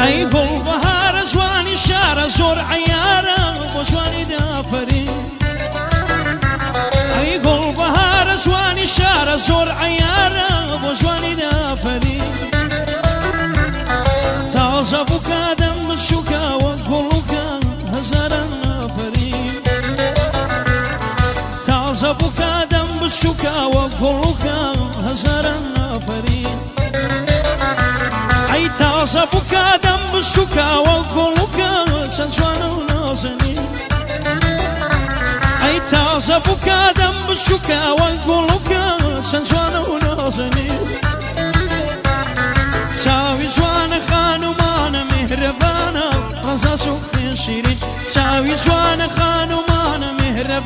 ئەی گوڵ بهار جوانی شارە زور عیارە بۆ جوانی دافرین ئەی گوڵ بەهارە جوانی شارە زۆر عیارە بۆ جوانی دافرین تازە بکادەم بچووکەوە ئەی تازە بووکە دەم بچووکەوە گوڵوکە چەند جوانە و نازنین ئەی تازە بووکە دەم بچووکەوە گوڵوکە چەند جوانە و نازنین چاوی جوانە خانومانە میهرەبانە ڕەزا سوخێن شیرین چاوی جوانە خانومانە